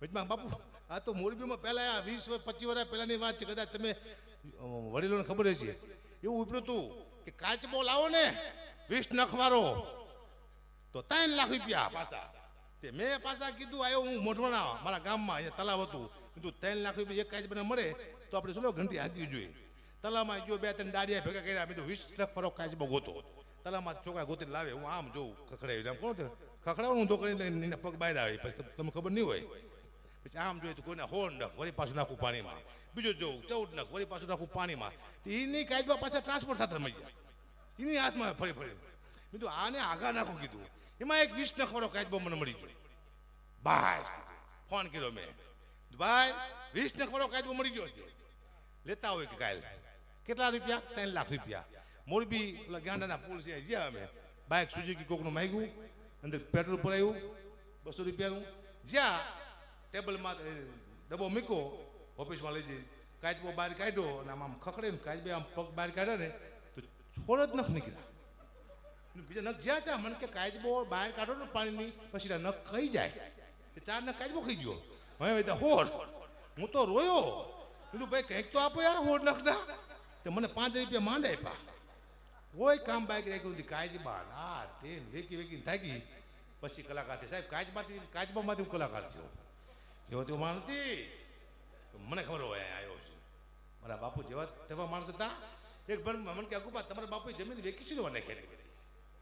વચમાં બાપુ, આ તો મોરબીમાં પહેલા આ વીસ વર્ષ, પચીસ વર્ષ પહેલાની વાત છે, કદાચ તમે વડીલોને ખબર હશે. એવું ઉપર્યું હતું કે કાચબો લાવો ને, વીસ નખવારો તો ત્રણ લાખ રૂપિયા પાછા. તે મેં પાછા કીધું આવ્યો હું મોઢવાણા, મારા ગામમાં અહીંયા તલાવ હતું. કીધું, ત્રણ લાખ રૂપિયા એક કાચ બને મળે, તો આપણે શું ઘંટી આગી જોઈએ. તલાવમાં જો બે ત્રણ દાડિયા ભેગા કર્યા, મેં તો વીસ લાખ ફરો કાચબો ગોતો. તલાવમાં છોકરા ગોતીને લાવે, હું આમ જોઉં ખખડાવી કોણ હું તો કરીને પગ બહાર આવે. પછી તમને ખબર નહીં હોય. પછી આમ જોઈએ તો કોઈને હોર નખ વળી પાછું નાખું પાણીમાં બીજું જોઉં ચૌદ નખ વળી પાછું નાખું પાણીમાં તો એની કાયદમાં પાછા ટ્રાન્સફર થતા મળી ગયા એની હાથમાં ફરી ફરી બીજું આને આગા નાખું કીધું એમાં એક વીસ નખવાળો કાયદો મને મળી ગયો બસ ફોન કર્યો મેં ભાઈ વીસ નખવાળો કાયદો મળી ગયો છે લેતા હોય કે કાલ કેટલા રૂપિયા ત્રણ લાખ રૂપિયા મોરબી ઓલા ગાંડાના પુલ છે જ્યાં અમે બાઇક સુઝુકી કોકનું માંગ્યું અંદર પેટ્રોલ ભરાયું બસો રૂપિયાનું જ્યાં ટેબલમાં ડબ્બો મૂક્યો ઓફિસમાં લઈ જઈ. કાચબો બહાર કાઢ્યો અને આમ આમ ખખડે ને કાચબે આમ પગ બહાર કાઢ્યા ને, તો છોડ જ નખ નીકળ્યા. બીજા નખ જ્યાં ત્યાં, મને કે કાચબો બહાર કાઢો ને પાણીની, પછી નખ ખાઈ જાય. એ ચાર નખ કાચબો ખાઈ ગયો. હવે તો હોડ, હું તો રોયો. બીજું ભાઈ, કંઈક તો આપો યાર હોડ નખના. તો મને પાંચ રૂપિયા માંડ આપ્યા. કોઈ કામ બાઈક રાખ્યું નથી. કાચબા ના તે વેકી વેકીને થાકી. પછી કલાકાર થઈ સાહેબ કાચબાથી કાચબામાંથી હું કલાકાર થયો. જેવો તેવો માણસ નથી તો મને ખબર હોય આવ્યો છું. મારા બાપુ જેવા તેવા માણસ હતા. એક ભણ મને કે, અગુપા, તમારા બાપુએ જમીન વેકી શું મને નાખી બધી?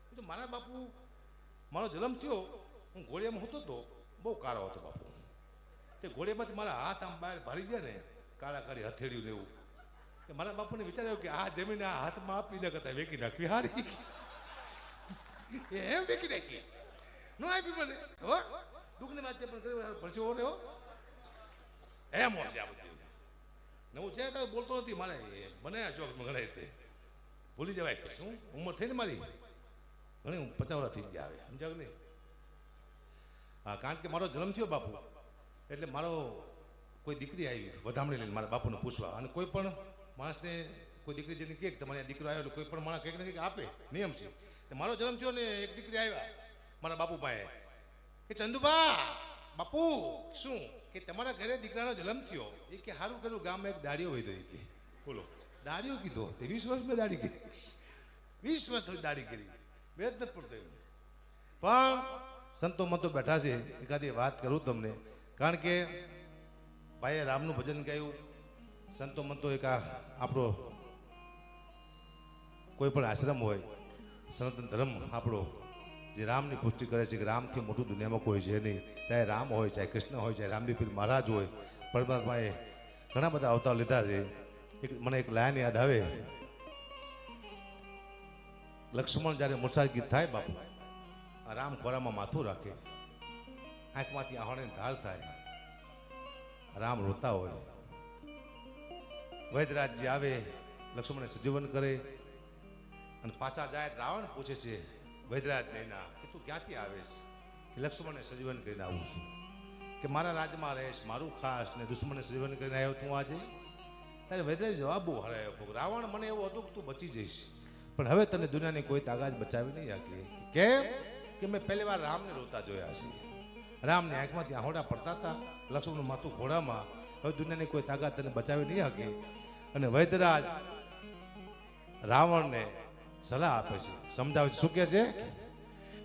કીધું મારા બાપુ, મારો જન્મ થયો. હું ઘોડિયામાં હતો તો બહુ કાળો હતો બાપુ. તે ઘોડિયામાંથી મારા હાથ આમ બહાર ભારી ગયા ને, કાળા કાળી હથેળ્યું લેવું કે મારા બાપુને વિચાર્યો કે આ જમીન આ હાથમાં આપી ન કરતા વેકી નાખવી હારી. એમ વેકી નાખી. ન આપી મને. દુઃખની વાત પણ કર્યો પરચો રહ્યો એમ છે આ બધું નવું છે કાંઈ બોલતો નથી, મારે મને ચોક ગણાય તે. ભૂલી જવાય શું? ઉંમર થઈ ને મારી? ઘણી હું વર્ષ થઈ ગયા આવે સમજાવ નહીં? હા, કારણ કે મારો જન્મ થયો બાપુ. એટલે મારો કોઈ દીકરી આવી, વધામણી લઈને મારા બાપુને પૂછવા. અને કોઈ પણ માણસને, કોઈ દીકરી જઈને કહે કે તમારે દીકરો આવ્યો કોઈ પણ માણસ કંઈક ને કંઈક આપે, નિયમ છે. મારો જન્મ થયો ને એક દીકરી આવ્યા, મારા બાપુ પાસે. કે ચંદુબા બાપુ શું? કે તમારા ઘરે દીકરાનો જન્મ થયો? એ કે સારું કર્યું ગામમાં એક દાડીઓ હોય તો એ કે. બોલો. દાડીઓ કીધો. તે વીસ વર્ષ મેં દાડી કરી. વીસ વર્ષ દાડી કરી. વેદનપુર જ પડતો પણ સંતો મંતો બેઠા છે એકાદી વાત કરું તમને. કારણ કે ભાઈએ રામનું ભજન ગાયું. સંતો મંતો એક આ આપણો કોઈ પણ આશ્રમ હોય સનાતન ધર્મ આપણો જે રામની પુષ્ટિ કરે છે કે રામથી મોટું દુનિયામાં કોઈ છે નહીં. ચાહે રામ હોય, ચાહે કૃષ્ણ હોય, ચાહે રામદેવ મહારાજ હોય. પરમાત્માએ ઘણા બધા અવતાર લીધા છે. એક મને એક લાયન યાદ આવે. લક્ષ્મણ જ્યારે મુસારગીત થાય બાપુ રામ ખોરામાં માથું રાખે. આંખમાંથી આહોણે ધાર થાય. રામ રોતા હોય. વૈદરાજજી આવે, લક્ષ્મણને સજીવન કરે અને પાછા જાય, રાવણ પૂછે છે વૈદરાજ નૈના કે તું ક્યાંથી આવેશ? કે લક્ષ્મણને સજીવન કરીને આવું છું. કે મારા રાજમાં રહેશ, મારું ખાસ ને દુશ્મને સજીવન કરીને આવ્યો તું આજે? ત્યારે વૈદરાજ જવાબ બહુ હરાયો રાવણ મને એવું હતું કે તું બચી જઈશ. પણ હવે તને દુનિયાની કોઈ તાકાત બચાવી નહીં શકે કેમ? કે મેં પહેલી વાર રામને રોતા જોયા છે. રામની આંખમાંથી આહોડા પડતા હતા. લક્ષ્મણનું માથું ઘોડામાં. હવે દુનિયાની કોઈ તાકાત તને બચાવી નહીં શકે અને વૈદરાજ રાવણને સલાહ આપે છે. સમજાવે છે. શું કે છે?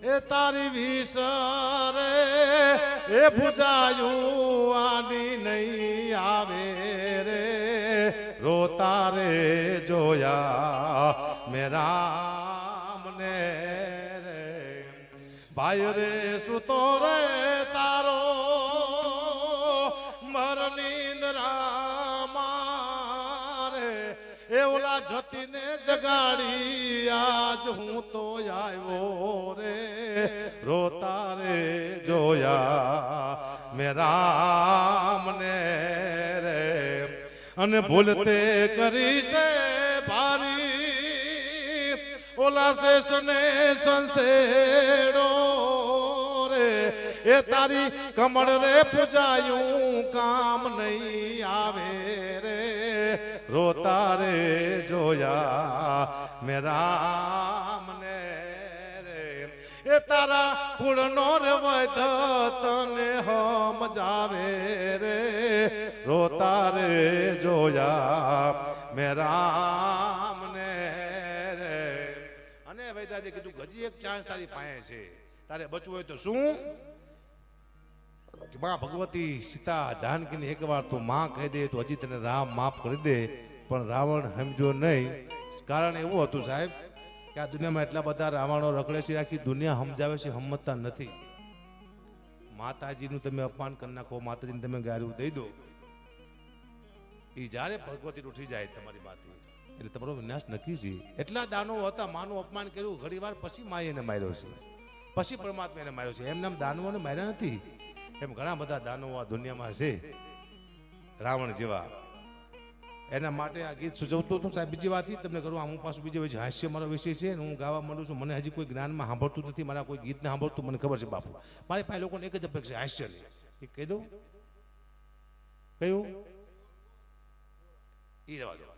એ તારી વિસરે એ પૂજાયું આની નહીં આવે રે. રોતા રે જોયા મેં રામને રે. ભાઈ રે સુતો રે તારો એ ઓલા જતીને જગાડી આજ હું તો આવ્યો રે રોતા રે જોયા મેં રામને રે. અને ભૂલતે કરી છે ભારી ઓલા શેષને સંસેડો રે. એ તારી કમળ રે પૂજાયું કામ નહીં આવે રે. રોતા રે જોયા મેં રામને રે. એ તારા કુળનો રે વૈધ તને સમજાવે રે. રોતા રે જોયા મે રામને રે. અને વૈદાજે કીધું, ગજી એક ચાન્સ તારી પાસે છે. તારે બચવું હોય તો શું? કે ભગવતી સીતા જાનકીને એકવાર તું માં કહી દે, તો હજી તને રામ માફ કરી દે, પણ રાવણ સમજો નહીં. કારણ એવું હતું સાહેબ કે આ દુનિયામાં એટલા બધા રાવણો રખડે છે આખી દુનિયા સમજાવે છે સમજતા નથી. માતાજીનું તમે અપમાન કરી નાખો, માતાજીને તમે ગાર્યું દઈ દો. એ જ્યારે ભગવતી ઉઠી જાય તમારી માથી. એટલે તમારો વિનાશ નક્કી છે. એટલા દાનો હતા, માનું અપમાન કર્યું ઘણી પછી માએ એને માર્યો છે. પછી પરમાત્મા એને માર્યો છે. એમ નામ દાનવોને માર્યા નથી. એમ ઘણા બધા દાનવો આ દુનિયામાં છે. રાવણ જેવા. એના માટે આ ગીત સૂચવતો હતો સાહેબ, બીજી વાત તમને કરું હું પાછું બીજી હાસ્ય મારો વિષય છે હું ગાવા માંડું છું, મને હજી કોઈ જ્ઞાનમાં સાંભળતું નથી, મારા કોઈ ગીતને સાંભળતું, મને ખબર છે બાપુ. મારી પાસે લોકોને એક જ અપેક્ષા હાસ્યની એ કહી દઉં. કયું? એ રહેવા દો.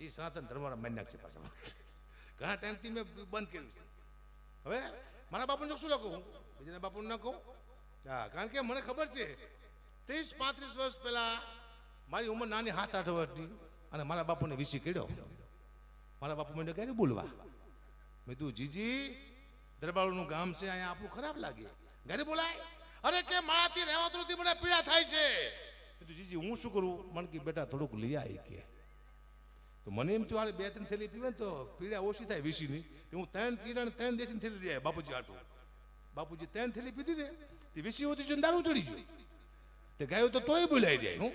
એ સનાતન ધર્મના માન્યક છે પાછા. ઘણા ટાઈમથી મેં બંધ કર્યું છે. હવે મારા બાપુને શું લખું? બીજાના બાપુને ન કહું? હા કારણ કે મને ખબર છે ત્રીસ પાંત્રીસ વર્ષ પહેલા મારી ઉંમર નાની સાત આઠ વર્ષની અને મારા બાપુને વિસી કર્યો. મારા બાપુ મને ક્યારે બોલવા. મેં તું જીજી દરબારોનું ગામ છે અહીંયા આપણું ખરાબ લાગે. ઘરે બોલાય અરે કે મારાથી રહેવાતું મને પીડા થાય છે. કીધું, જીજી હું શું કરું? મને કે બેટા થોડુંક લઈ આવી કે તો મને એમ થયું બે ત્રણ થેલી પીવે તો પીડા ઓછી થાય વીસીની હું ત્રણ પીડા ત્રણ દેશની થેલી લઈ આવ્યો બાપુજી આટું બાપુજી ત્રણ થેલી પીધી ને તે વીસી હોતી જોઈને દારૂ ચડી ગયું. તે ગાયો તો તોય બોલાઈ જાય, હું?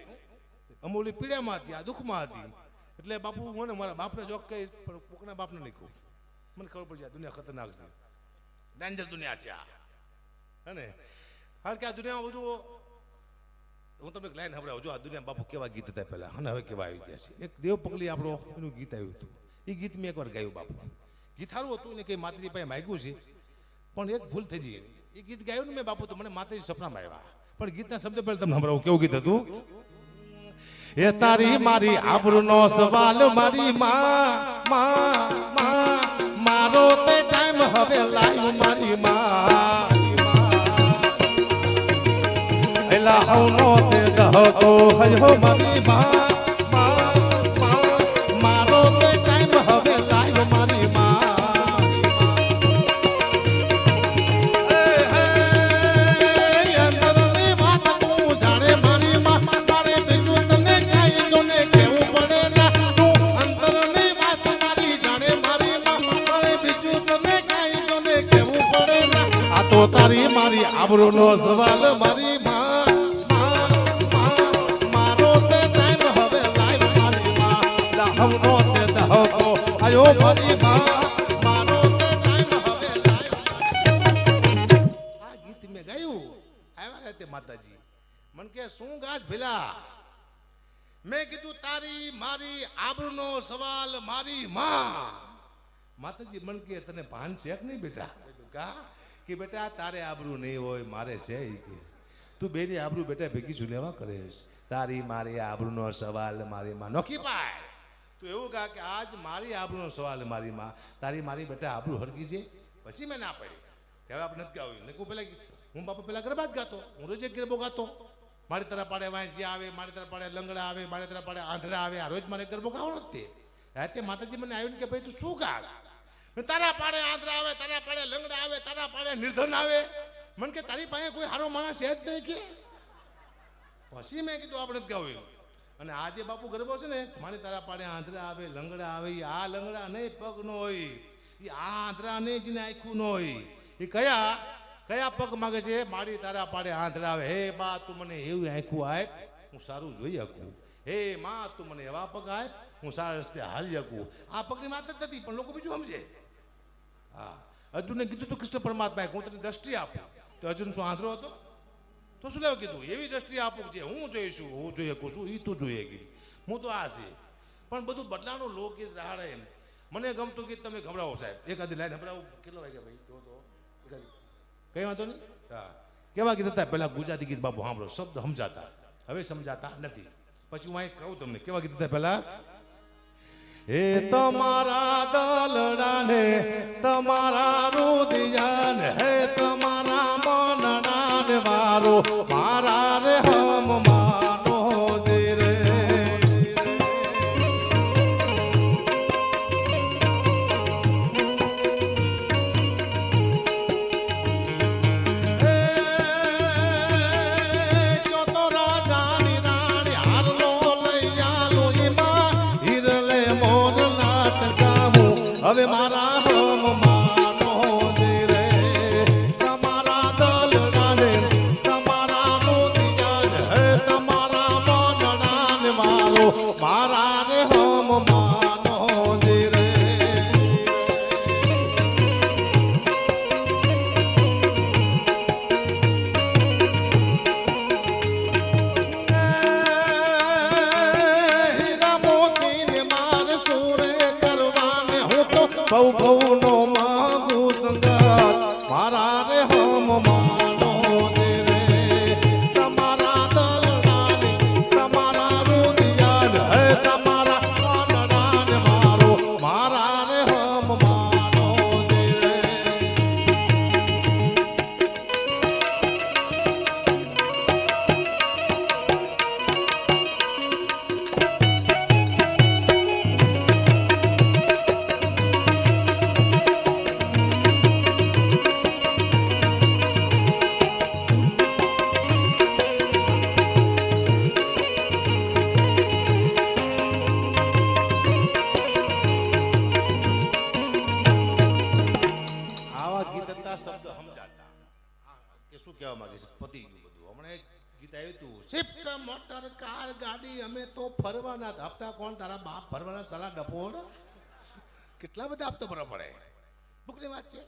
અમૂલી પીડામાં હતી, આ દુઃખમાં હતી. એટલે બાપુ મને મારા બાપને જોક પણ કોકના બાપને નહીં કહું. મને ખબર પડી જાય દુનિયા ખતરનાક છે. ડેન્જર દુનિયા છે આ. હે હાલ કે આ દુનિયામાં બધું હું તમને એક લાઈન સંભળાવું જો આ દુનિયા બાપુ કેવા ગીત હતા પહેલા? અને હવે કેવા આવી ગયા છે? એક દેવ પગલી આપણો, એનું ગીત આવ્યું હતું. એ ગીત મેં એકવાર ગાયું બાપુ. ગીત સારું હતું ને કંઈ માતાજી પાસે માગ્યું છે, પણ એક ભૂલ થઈ ગઈ. એ ગીત ગાયું ને મેં બાપુ તો મને માતાજી સપનામાં આવ્યા. પણ ગીતના શબ્દ પહેલા તમને સંભળાવું કેવું ગીત હતું? એ તારી મારી આબરૂનો સવાલ મારી માં મારો તે ટાઈમ હવે લાયો મારી માં. એલા હવનો તે દહકો હયો મારી માં. આબરૂનો સવાલ મારી મારો તે ટાઈમ હવે લાઈવ મારી માં. દહવનો તે દહકો આયો મારી માં મારો તે ટાઈમ હવે લાઈવ આ ગીત મેં ગાયું. આવ્યા તે માતાજી. મન કે શું ગાસ ભેલા? મેં કીધું તારી મારી આબરૂનો સવાલ મારી માં. માતાજી મન કે તને ભાન છે કે નહીં બેટા? કા કે બેટા તારે આબરૂ નહીં હોય, મારે છે એ કે. તું બેની આબરૂ બેટા ભેગી છું, લેવા કરે. તારી મારી આબરૂનો સવાલ મારી માં નોખી પાય તું એવું કહા કે આજ મારી આબરૂનો સવાલ મારી માં. તારી મારી બેટા આબરૂ હરકી છે? પછી મેં ના પડી. કે હવે આપણે નથી ગાવું. નહીં હું પેલા હું બાપા પેલા ગરબા જ ગાતો. હું રોજે ગરબો ગાતો. મારી તરફ પાડે વાંચી આવે, મારી તરફ પાડે લંગડા આવે, મારી તરફ પાડે આંધળા આવે. આ રોજ મારે ગરબો ગાવાનો જ તે. રાતે માતાજી મને આવ્યું કે, ભાઈ, તું શું ગાળ તારા પાડે આંતરા આવે, તારા પાડે લંગડા આવે, તારા પાડે નિર્ધન આવે. મને કે તારી પાસે કોઈ સારો માણસ છે જ નહીં કે? પછી મેં કીધું, આપણે જ ગાવ્યું અને આ જે બાપુ ગરબો છે ને, મારી તારા પાડે આંધળા આવે, લંગડા આવે આ લંગડા નહીં, પગ નો હોય. એ આ આંધળા નહીં જેને આખું ન હોય. એ કયા કયા પગ માગે છે? મારી તારા પાડે આંધળા આવે. હે બા, તું મને એવું આખું આપ, હું સારું જોઈ શકું. હે માં, તું મને એવા પગ આપ, હું સારા રસ્તે હાલી શકું. આ પગની વાત જ નથી, પણ લોકો બીજું સમજે. હા. અર્જુનને કીધું તું કૃષ્ણ પરમાત્માએ, હું તને દ્રષ્ટિ આપું. તો અર્જુન શું આંધળો હતો? તો શું લેવા કીધું? એવી દ્રષ્ટિ આપું છે હું જોઈશું, હું જોઈ શકું છું એ તું જોઈએ કે હું તો આ છે. પણ બધું બદલાનું લોકગીત રાહડે એમ. મને ગમતું ગીત તમે ગભરાવો સાહેબ. એક આધી લાઈન ગભરાવો. કેટલો વાગ્યા ભાઈ? જો તો. કઈ વાંધો નહીં? હા. કેવા ગીત હતા? પહેલા ગુજરાતી ગીત બાપુ સાંભળો. શબ્દ સમજાતા. હવે સમજાતા નથી. પછી હું અહીં કહું તમને, કેવા ગીત હતા પહેલા? હે તમારા દલડાને તમારા રુદિયાન હે તમારા મનડાને મારો મારા રે હમ કોણ તારા બાપ ફરવાના સલા ડફોડ. કેટલા બધા આપતો ભરવા પડે બુકની વાત છે.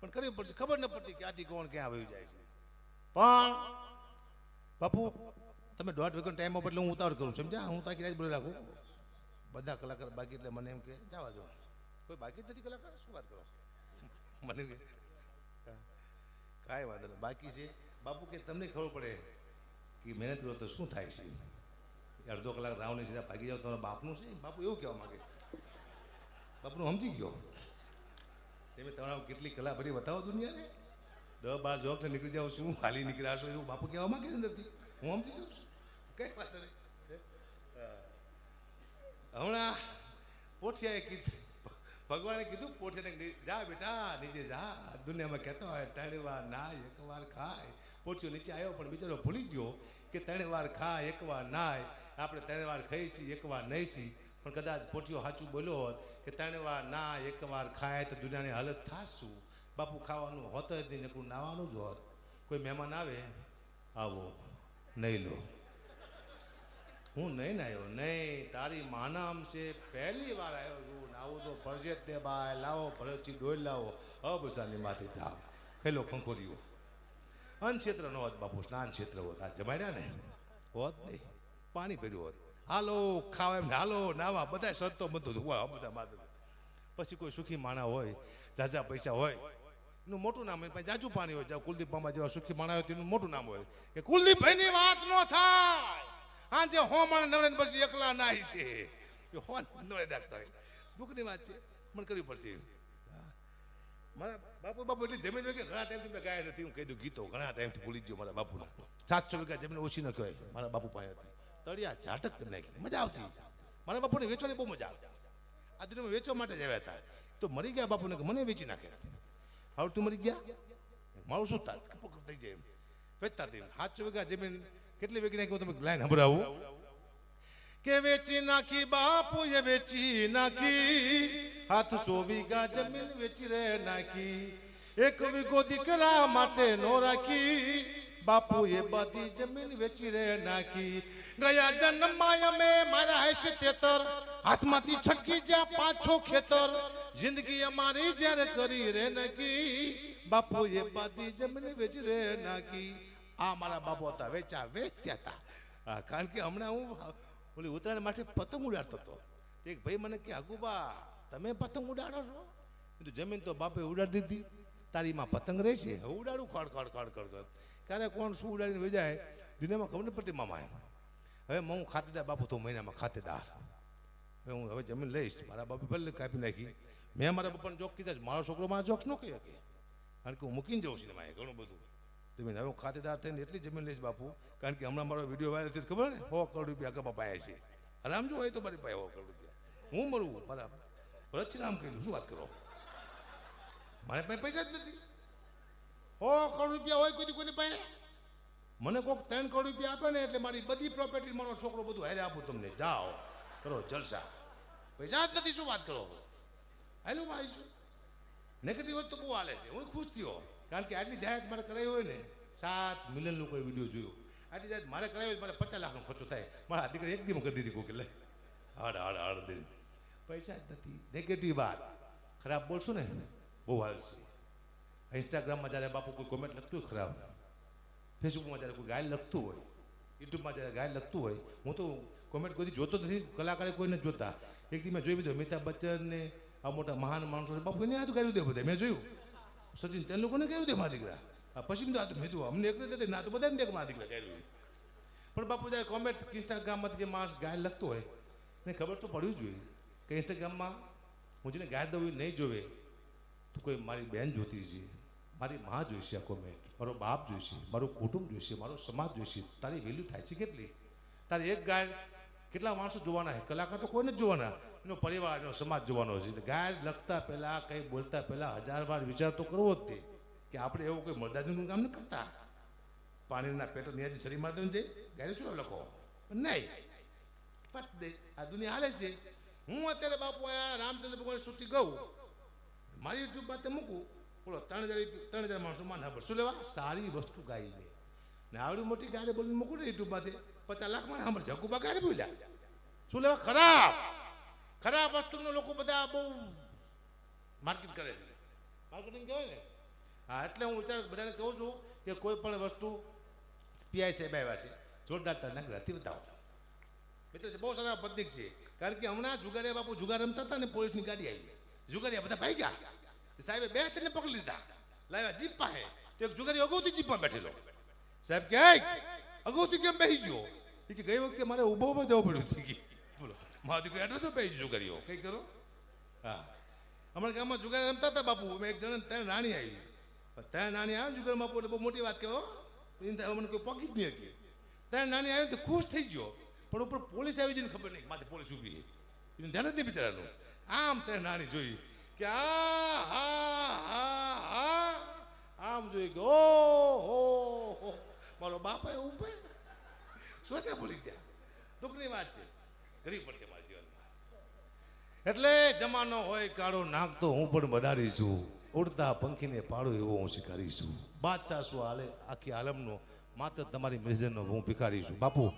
પણ કરવી પડશે. ખબર ન પડતી કે આથી કોણ ક્યાં આવી જાય છે. પણ બાપુ, તમે દોઢ વીકનો ટાઈમ આપો એટલે હું ઉતાવળ કરું, સમજ્યા? હું તાકી રાત બોલી રાખું. બધા કલાકાર બાકી એટલે મને એમ કે, જવા દો. કોઈ બાકી નથી કલાકાર? શું વાત કરો? મને કાંઈ વાંધો નહીં. બાકી છે. બાપુ કે, તમને ખબર પડે કે મહેનત કરો તો શું થાય છે? અડધો કલાક રાવને સીધા ભાગી જાવ તમારા બાપનું છે? બાપુ એવું કહેવા માંગે. બાપનું સમજી ગયો. તમે તમારા કેટલી કલા ભરી બતાવો દુનિયાને? દસ બાર જોક નીકળી જાઓ, શું હાલી નીકળ્યા છો એવું બાપુ કહેવા માગે અંદરથી? હું સમજી જાઉં કઈ વાત નહીં. હમણાં પોઠિયાએ કીધું, ભગવાને કીધું, પોઠિયાને જા બેટા, નીચે જા. દુનિયામાં કહેતો હોય ત્રણ વાર નાય એક વાર ખાય. પોઠિયો નીચે આવ્યો, પણ બિચારો ભૂલી ગયો કે ત્રણ વાર ખાય એક વાર નાય. આપણે ત્રણ વાર ખાઈ છીએ, એક વાર નહીં છીએ. પણ કદાચ પોઠિયો સાચું બોલ્યો હોત કે ત્રણ વાર ના, એક વાર ખાય તો દુનિયાની હાલત થાશું. બાપુ ખાવાનું હોત જ નહીં નકું નાવાનું જ હોત. કોઈ મહેમાન આવે, આવો, નહીં લો. હું નહીં આવ્યો? નહીં, તારી માનામ છે, પહેલી વાર આવ્યો છું. નાવું તો ફરજે તે બાય, લાવો ફરજથી ડોલ લાવો. અબસાની માથે થાવ ખેલો ખંખોરીઓ. અન ક્ષેત્ર નો હોત બાપુ સ્નાન ક્ષેત્ર હોત. આ જમાડ્યા ને? હોત નહીં. પાણી ભર્યું હોત. હાલો, ખાવા એમ હાલો નાવા બધા સંતો બધું હોય બધા માથે પછી કોઈ સુખી માણા હોય ઝાઝા પૈસા હોય, એનું મોટું નામ હોય જાજુ પાણી હોય કુલદીપ મામા જેવા સુખી માણા હોય, તેનું મોટું નામ હોય. કે કુલદીપભાઈની વાત ન થાય. આજે હો માણે નવરે પછી એકલા નાય છે. એ હો નવરે નાખતા હોય. દુઃખની વાત છે. મને કરવી પડતી મારા બાપુ બાપુ એટલી જમીન વગેરે ઘણા ટાઈમથી મેં ગાયા નથી. હું કહી દઉં ગીતો, ઘણા ટાઈમથી ભૂલી ગયો મારા બાપુના. સાતસો વીઘા જમીન ઓછી ન કહેવાય મારા બાપુ પાસે હતી. તળિયા ઝાટક કરી નાખી મજા આવતી. મારા બાપુને વેચવાની બહુ મજા આવતી. આ દુનિયામાં વેચવા માટે જ આવ્યા હતા. તો મરી ગયા બાપુને કે મને વેચી નાખે. હવે તું મરી ગયા? મારું શું થાય કપક થઈ જાય એમ. વેચતા થઈ સાતસો વીઘા જમીન કેટલી વેચી નાખી હું તમે લાઈન સંભળાવું? કે વેચી નાખી બાપુ એ વેચી નાખી. હાથ સો વીઘા જમીન વેચી રે નાખી. એક વીઘો દીકરા માટે નો રાખી. બાપુ એ બધી જમીન વેચી રે નાખી. ગયા જન્મમાં અમે મારા હશે તેતર, હાથમાંથી છટકી જ્યાં પાછો ખેતર. જિંદગી અમારી જ્યારે કરી રે નકી બાપુએ બધી જમીન વેચી રે નાખી. આ મારા બાપુ હતા, વેચા, વેચ્યા હતા. કારણ કે હમણાં હું ઓલી ઉત્તરાયણ માટે પતંગ ઉડાડતો હતો. એક ભાઈ મને કે અગુબા તમે પતંગ ઉડાડો છો? જમીન તો બાપે ઉડાડી દીધી. તારી માં પતંગ રહેશે. ઉડાડું. ખડ ખડ ખડ ખડ. ક્યારે કોણ શું ઉડાડીને વેજાય દુનિયામાં ખબર નથી પડતી મામા હવે હું ખાતેદાર બાપુ તો મહિનામાં ખાતેદાર. હવે હું હવે જમીન લઈશ, મારા બાપુ ભલે કાપી નાખી. મેં મારા બાપાને જોક કીધા મારો છોકરો મારા જોક્સ ન કહી શકે. કારણ કે હું મૂકીને જાઉં છું માએ ઘણું બધું. જમીન હવે હું ખાતેદાર થઈને એટલી જમીન લઈશ બાપુ. કારણ કે હમણાં મારો વીડિયો વાયરલ થયો, ખબર ને? સો કરોડ રૂપિયા કપા પાયા છે. આરામ જો હોય તો મારી પાસે સો કરોડ રૂપિયા. હું મરું? બરાબર રચનામ કહ્યું શું વાત કરો? મારે પાસે પૈસા જ નથી. સો કરોડ રૂપિયા હોય કોઈ કોઈની પાસે? મને કોઈક ત્રણ કરોડ રૂપિયા આપે ને એટલે મારી બધી પ્રોપર્ટી મારો છોકરો બધું હારે આપું તમને. જાઓ. કરો, જલસા. પૈસા જ નથી, શું વાત કરો? હાલો ભાઈ છું. નેગેટિવ વસ્તુ બહુ હાલે છે. હું ખુશ થયો. કારણ કે આટલી જાહેરાત મારે કરાવી હોય ને, સાત મિલિયન કોઈ વીડિયો જોયો. આટલી જાહેરાત મારે કરાવી હોય મારે પચાસ લાખનો ખર્ચો થાય. મારા દીકરા એક દીમાં કરી દીધી કોઈ લે. હાડ હાડ હાડ, દિન. પૈસા જ નથી. નેગેટિવ વાત. ખરાબ બોલશું ને? બહુ હાલશે ઇન્સ્ટાગ્રામમાં જ્યારે બાપુ કોઈ કોમેન્ટ લખતું હોય ખરાબ ફેસબુકમાં જ્યારે કોઈ ગાય લખતું હોય યુટ્યુબમાં જ્યારે ગાય લખતું હોય, હું તો કોમેન્ટ કોઈ જોતો નથી, કલાકારે કોઈને જોતા. એક દી મેં જોઈ લીધું અમિતાભ બચ્ચન ને આ મોટા મહાન માણસો બાપુ એને આ તો ગાયું દે બધા, મેં જોયું. સચિન તે લોકોને કર્યું દે મારા દીકરા. પછી તો મેં જોયું અમને એકને દે ના તો બધાને દે મારા દીકરા કર્યું પણ બાપુ જ્યારે કોમેન્ટ ઇન્સ્ટાગ્રામમાંથી જે માણસ ગાય લખતો હોય, એને ખબર તો પડવી જોઈએ કે ઇન્સ્ટાગ્રામમાં હું જેને ગાય દઉં નહીં જોવે, તો કોઈ મારી બહેન જોતી છે. મારી મા જોઈશે આખો મેં મારો બાપ જોઈશે, મારું કુટુંબ જોઈશે, મારો સમાજ જોઈશે, તારી વેલ્યુ થાય છે કેટલી? તારે એક ગાયડ કેટલા માણસો જોવાના છે? કલાકાર તો કોઈને જ જોવાના. એનો પરિવાર, એનો સમાજ જોવાનો છે. ગાયડ લખતા પહેલાં, કંઈ બોલતા પહેલાં હજાર વાર વિચાર તો કરવો જ તે, કે આપણે એવું કોઈ મરદાજીનું કામ નહીં કરતા. પાણીના પેટો નિયાજી શરીર મારતો દે ગાય શું લખો? નહીં. ફટ દે. આ દુનિયા હાલે છે. હું અત્યારે બાપુ આ રામચંદ્ર ભગવાન સ્તુતિ ગઉં. મારી યુટ્યુબ બાતે મૂકું. બોલો, ત્રણ હજાર ત્રણ હજાર માણસો માન શું લેવા? સારી વસ્તુ ગાઈ લે. ને આવડી મોટી ગાડી બોલીને મૂકું ને યુટ્યુબમાંથી પચાસ લાખમાં સાંભળ જગુબા ગાડી બોલ્યા. શું લેવા? ખરાબ. ખરાબ વસ્તુનો લોકો બધા બહુ માર્કેટ કરે છે. માર્કેટિંગ કહેવાય ને? હા, એટલે હું વિચાર બધાને કહું છું કે કોઈ પણ વસ્તુ પીઆઈ સાહેબ આવ્યા છે, જોરદાર ટર્નક રાતી બતાવો. મિત્ર બહુ સારા પદ્ધિક છે. કારણ કે હમણાં જુગારિયા બાપુ જુગાર રમતા હતા ને પોલીસની ગાડી આવી. જુગારિયા બધા ભાઈ ગયા. સાહેબે બે ત્રણ પકડી લીધા. લાવ્યા જીપ પાસે. તો એક જુગારી અગાઉથી જીપમાં બેઠેલો. સાહેબ કે અગાઉથી કેમ બેસી ગયો? કે, ગઈ વખતે મારે ઊભો ઊભો જવું પડ્યું કે બોલો, મારા દીકરો એડ્રેસ બેસી જુગારીઓ? કઈ કરો? હા. હમણાં ગામમાં જુગાર રમતા હતા બાપુ. એક જણ ત્યાં રાણી આવી. ત્યાં નાની આવે જુગાર બાપુ, એટલે બહુ મોટી વાત કહો એને મને કોઈ પગી જ નહીં હતી ત્યાં નાની આવી તો ખુશ થઈ ગયો. પણ ઉપર પોલીસ આવી જઈને ખબર નહીં માથે પોલીસ ઊભી એને ધ્યાન જ નહીં બિચારાનું. આમ ત્યાં નાની જોઈ. કે આ આમ જોઈ ગયો હો મારો બાપા એવું ભાઈ ત્યાં ભૂલી ગયા દુઃખની વાત છે. કરવી પડશે મારા જીવનમાં. એટલે જમાનો હોય, કાળો નાક તો હું પણ વધારી છું. ઉડતા પંખીને પાડો એવો હું શીખારી છું. બાદશાહ શું હાલે? આખી આલમનો માત્ર તમારી મિર્જનનો હું ભિખારી છું. બાપુ